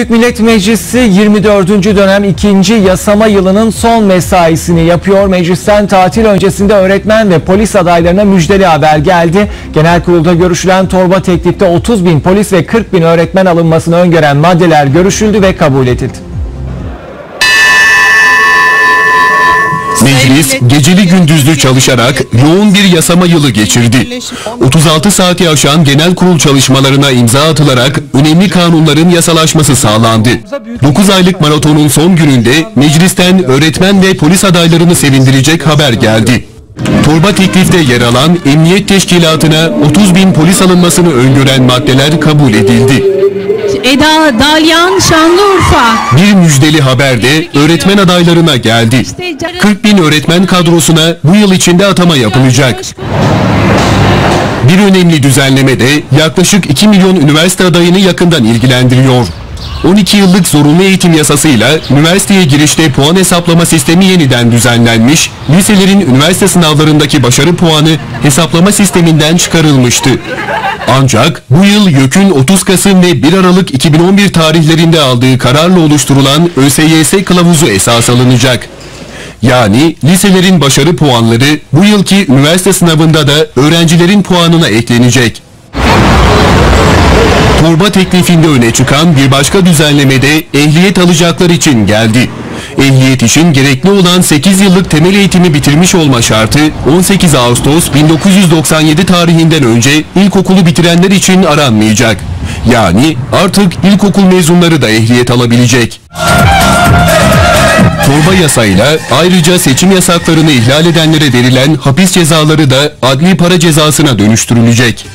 Büyük Millet Meclisi 24. dönem 2. yasama yılının son mesaisini yapıyor. Meclisten tatil öncesinde öğretmen ve polis adaylarına müjdeli haber geldi. Genel kurulda görüşülen torba teklifte 30 bin polis ve 40 bin öğretmen alınmasını öngören maddeler görüşüldü ve kabul edildi. Meclis geceli gündüzlü çalışarak yoğun bir yasama yılı geçirdi. 36 saati aşan genel kurul çalışmalarına imza atılarak önemli kanunların yasalaşması sağlandı. 9 aylık maratonun son gününde meclisten öğretmen ve polis adaylarını sevindirecek haber geldi. Torba teklifte yer alan emniyet teşkilatına 30 bin polis alınmasını öngören maddeler kabul edildi. Eda Dalyan Şanlıurfa. Bir müjdeli haber de öğretmen adaylarına geldi. 40 bin öğretmen kadrosuna bu yıl içinde atama yapılacak. Bir önemli düzenleme de yaklaşık 2 milyon üniversite adayını yakından ilgilendiriyor. 12 yıllık zorunlu eğitim yasasıyla üniversiteye girişte puan hesaplama sistemi yeniden düzenlenmiş, liselerin üniversite sınavlarındaki başarı puanı hesaplama sisteminden çıkarılmıştı. Ancak bu yıl YÖK'ün 30 Kasım ve 1 Aralık 2011 tarihlerinde aldığı kararla oluşturulan ÖSYS kılavuzu esas alınacak. Yani liselerin başarı puanları bu yılki üniversite sınavında da öğrencilerin puanına eklenecek. Torba teklifinde öne çıkan bir başka düzenleme de ehliyet alacaklar için geldi. Ehliyet için gerekli olan 8 yıllık temel eğitimi bitirmiş olma şartı 18 Ağustos 1997 tarihinden önce ilkokulu bitirenler için aranmayacak. Yani artık ilkokul mezunları da ehliyet alabilecek. Torba yasayla ayrıca seçim yasaklarını ihlal edenlere verilen hapis cezaları da adli para cezasına dönüştürülecek.